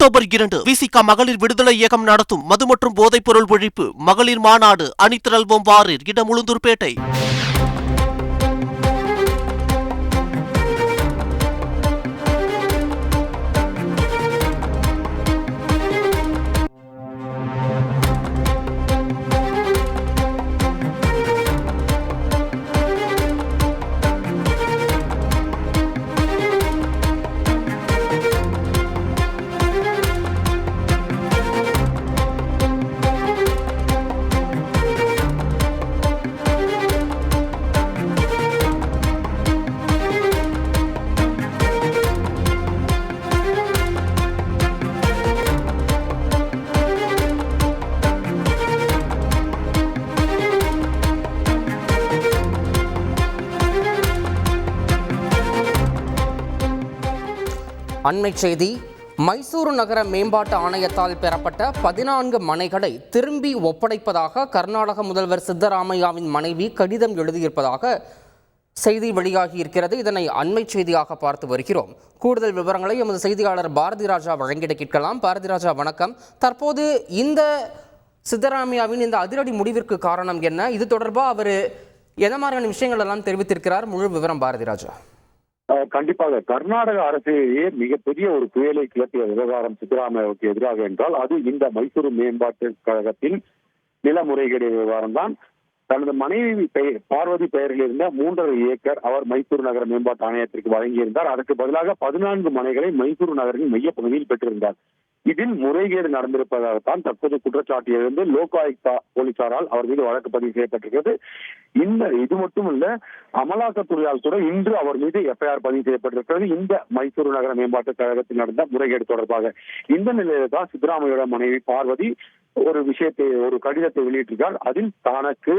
October இரண்டு விசிகா மகளிர் விடுதலை இயக்கம் நடத்தும் மது மற்றும் போதைப் பொருள் ஒழிப்பு மகளிர் மாநாடு அணிதிரள்வோம் வாரீர் இடமுழுந்தூர்பேட்டை அண்மை செய்தி மைசூரு நகர மேம்பாட்டு ஆணையத்தால் பெறப்பட்ட பதினான்கு மனைகளை திரும்பி ஒப்படைப்பதாக கர்நாடக முதல்வர் சித்தராமையாவின் மனைவி கடிதம் எழுதியிருப்பதாக செய்தி வெளியாகி இருக்கிறது இதனை அண்மை செய்தியாக பார்த்து வருகிறோம். கூடுதல் விவரங்களை எமது செய்தியாளர் பாரதி ராஜா வழங்கிட கேட்கலாம். பாரதி ராஜா வணக்கம். தற்போது இந்த சித்தராமையாவின் இந்த அதிரடி முடிவிற்கு காரணம் என்ன? இது தொடர்பாக அவர் எந்த மாதிரியான விஷயங்கள் எல்லாம் தெரிவித்திருக்கிறார்? முழு விவரம் பாரதி ராஜா. கண்டிப்பாக. கர்நாடக அரசையே மிகப்பெரிய ஒரு புயலை கிளப்பிய விவகாரம் சித்தராமையாவுக்கு எதிராக என்றால் அது இந்த மைசூரு மேம்பாட்டு கழகத்தின் நில விவகாரம் தான். தனது மனைவி பெயர் பார்வதி பெயரில் இருந்த மூன்றரை ஏக்கர் அவர் மைசூர் நகர மேம்பாட்டு ஆணையத்திற்கு வழங்கியிருந்தார். அதற்கு பதிலாக பதினான்கு மனைகளை மைசூர் நகரின் மையப்பகுதியில் பெற்றிருந்தார். இதில் முறைகேடு நடந்திருப்பதாகத்தான் தற்போது குற்றச்சாட்டு எழுந்து லோகாயுக்தா போலீசாரால் அவர் மீது வழக்கு பதிவு செய்யப்பட்டிருக்கிறது. இந்த இது மட்டுமல்ல அமலாக்கத்துறையால் கூட இன்று அவர் மீது எஃப்ஐஆர் பதிவு செய்யப்பட்டிருக்கிறது. இந்த மைசூரு நகர மேம்பாட்டு கழகத்தில் நடந்த முறைகேடு தொடர்பாக. இந்த நிலையில தான் சித்தராமையோட மனைவி பார்வதி ஒரு விஷயத்தை ஒரு கடிதத்தை வெளியிட்டிருக்கார். அதில் தனக்கு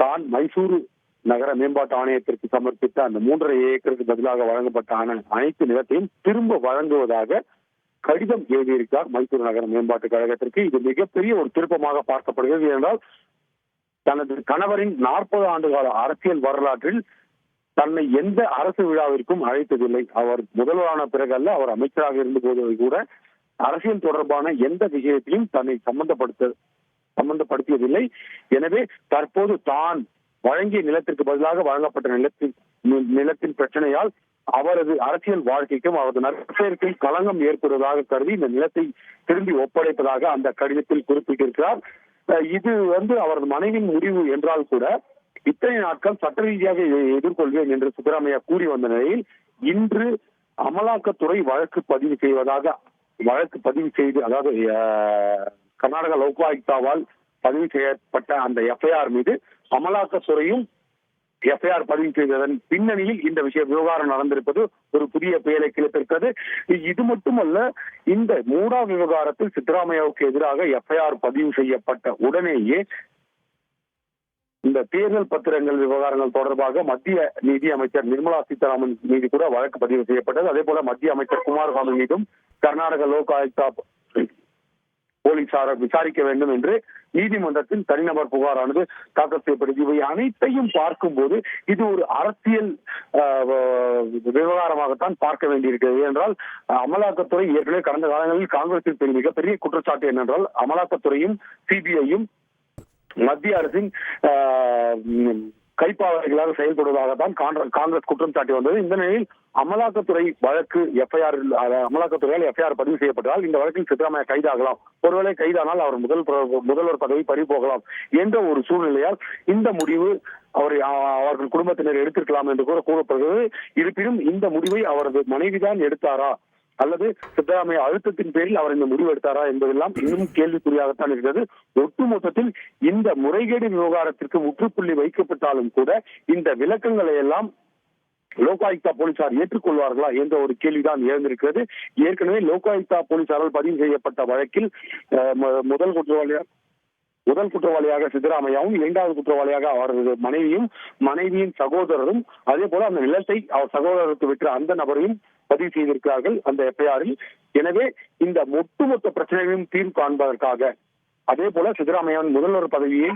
தான் மைசூரு நகர மேம்பாட்டு ஆணையத்திற்கு சமர்ப்பித்த அந்த மூன்றரை ஏக்கருக்கு பதிலாக வழங்கப்பட்ட அனைத்து நிலத்தையும் திரும்ப வழங்குவதாக கடிதம் எழுதியிருக்கார் மைசூர் நகர மேம்பாட்டு கழகத்திற்கு. இது மிகப்பெரிய ஒரு திருப்பமாக பார்க்கப்படுகிறது என்றால் தனது கணவரின் நாற்பது ஆண்டு கால அரசியல் வரலாற்றில் தன்னை எந்த அரசு விழாவிற்கும் அழைத்ததில்லை. அவர் முதல்வரான பிறகல்ல அவர் அமைச்சராக இருந்த போது கூட அரசியல் தொடர்பான எந்த விஷயத்தையும் தன்னை சம்பந்தப்படுத்த சம்பந்தப்படுத்தியதில்லை. எனவே தற்போது தான் வழங்கிய நிலத்திற்கு பதிலாக வழங்கப்பட்ட நிலத்தின் நி- நிலத்தின் பிரச்சனையால் அவரது அரசியல் வாழ்க்கைக்கும் அவரது நற்பெயருக்கும் களங்கம் ஏற்படுவதாக கருதி இந்த நிலத்தை திரும்பி ஒப்படைப்பதாக அந்த கடிதத்தில் குறிப்பிட்டிருக்கிறார். இது வந்து அவரது மனைவியின் முடிவு என்றால் கூட இத்தனை நாட்கள் சட்ட ரீதியாக எதிர்கொள்வேன் என்று சித்தராமையா கூறி வந்த நிலையில் இன்று அமலாக்கத்துறை வழக்கு பதிவு செய்வதாக வழக்கு பதிவு செய்து அதாவது கர்நாடக லோகாயுக்தாவால் பதிவு செய்யப்பட்ட அந்த எஃப்ஐஆர் மீது அமலாக்கத்துறையும் எஃப்ஐஆர் பதிவு செய்ததன் பின்னணியில் இந்த விஷய விவகாரம் நடந்திருப்பது ஒரு புதிய பெயரை கிளப்பிருக்கிறது இது மட்டுமல்ல இந்த மூடா விவகாரத்தில் சித்தராமையாவுக்கு எதிராக எஃப்ஐஆர் பதிவு செய்யப்பட்ட உடனேயே இந்த தேர்தல் பத்திரங்கள் விவகாரங்கள் தொடர்பாக மத்திய நிதி அமைச்சர் நிர்மலா சீதாராமன் மீது கூட வழக்கு பதிவு செய்யப்பட்டது. அதே போல மத்திய அமைச்சர் குமாரசாமி மீதும் கர்நாடக லோக் ஆயுக்தா போலீசார் விசாரிக்க வேண்டும் என்று நீதிமன்றத்தில் தனிநபர் புகாரானது தாக்கல் செய்யப்படுகிறது. இவை அனைத்தையும் பார்க்கும்போது இது ஒரு அரசியல் விவகாரமாகத்தான் பார்க்க வேண்டியிருக்கிறது என்றால் அமலாக்கத்துறை ஏற்கனவே கடந்த காலங்களில் காங்கிரசில் பெரிய மிகப்பெரிய குற்றச்சாட்டு என்னென்றால் அமலாக்கத்துறையும் சிபிஐயும் மத்திய அரசின் கைப்பாவர்களாக செயல்படுவதாகத்தான் காங்கிரஸ் குற்றம் சாட்டி வந்தது. இந்த நிலையில் அமலாக்கத்துறை வழக்கு எஃப்ஐஆர் அமலாக்கத்துறையால் எஃப்ஐஆர் பதிவு செய்யப்பட்டதால் இந்த வழக்கில் சித்தராமையா கைதாகலாம். ஒருவேளை கைதானால் அவர் முதல் முதல்வர் பதவி பறி போகலாம் என்ற ஒரு சூழ்நிலையால் இந்த முடிவு அவர் அவர்கள் குடும்பத்தினர் எடுத்திருக்கலாம் என்று கூட கூறப்படுகிறது. இருப்பினும் இந்த முடிவை அவரது மனைவிதான் எடுத்தாரா அல்லது சித்தராமையா அழுத்தத்தின் பேரில் அவர் இந்த முடிவு எடுத்தாரா என்பதெல்லாம் இன்னும் கேள்விக்குறியாகத்தான் இருக்கிறது. ஒட்டுமொத்தத்தில் இந்த முறைகேடு விவகாரத்திற்கு முற்றுப்புள்ளி வைக்கப்பட்டாலும் கூட இந்த விளக்கங்களை எல்லாம் லோகாயுக்தா போலீசார் ஏற்றுக்கொள்வார்களா என்ற ஒரு கேள்விதான் எழுந்திருக்கிறது. ஏற்கனவே லோகாயுக்தா போலீசாரால் பதிவு செய்யப்பட்ட வழக்கில் அஹ், முதல் குற்றவாளியார் முதல் குற்றவாளியாக சித்தராமையாவும் இரண்டாவது குற்றவாளியாக அவரது மனைவியும் மனைவியின் சகோதரரும் அதே போல அந்த நிலத்தை அவர் சகோதரருக்கு விற்ற அந்த நபரையும் பதிவு செய்திருக்கிறார்கள் அந்த எஃப்ஐஆரில் எனவே இந்த ஒட்டுமொத்த பிரச்சனைகளையும் தீர்வு காண்பதற்காக அதே போல சித்தராமையாவின் முதல்வர் பதவியை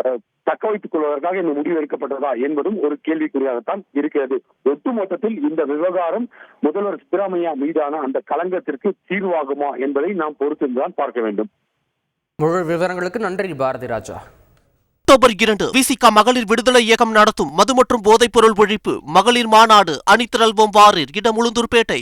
அஹ், தக்க வைத்துக் கொள்வதற்காக இந்த முடிவு எடுக்கப்பட்டதா என்பதும் ஒரு கேள்விக்குறியாகத்தான் இருக்கிறது. ஒட்டுமொத்தத்தில் இந்த விவகாரம் முதல்வர் சித்தராமையா மீதான அந்த களங்கத்திற்கு தீர்வாகுமா என்பதை நாம் பொறுத்திருந்துதான் பார்க்க வேண்டும். முழு விவரங்களுக்கு நன்றி பாரதி ராஜா. அக்டோபர் இரண்டு விசிகா மகளிர் விடுதலை இயக்கம் நடத்தும் மது மற்றும் போதைப்பொருள் ஒழிப்பு மகளிர் மாநாடு அணிதிரள்வோம் வாரீர் இடம் உளுந்தூர்பேட்டை.